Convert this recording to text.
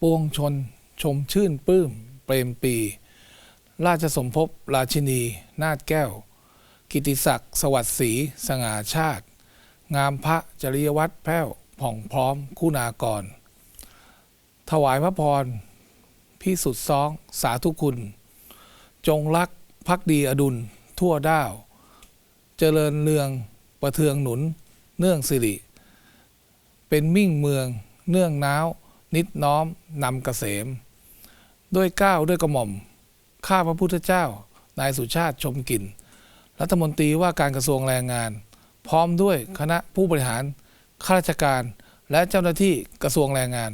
ปวงชน ชมชื่นปลื้ม เปรมปี ราชสมภพราชินี นาฏแก้ว กิติศักดิ์สวัสดิ์ศรีสง่าชาติ งามพระจริยวัตรแพ้วผ่องพร้อมคุณากร ถวายพระพรพี่สุดซ้องสาธุคุณ จงรักพักดีอดุลทั่วด้าว เจริญเรืองประเทืองหนุน เนื่องสิริ เป็นมิ่งเมือง เนื่องน้าว นิดน้อมนำเกษม ด้วยก้าวด้วยกระหม่อม ข้าพระพุทธเจ้า นายสุชาติชมกลิ่น รัฐมนตรีว่าการกระทรวงแรงงาน พร้อมด้วยคณะผู้บริหารข้าราชการ และเจ้าหน้าที่กระทรวงแรงงาน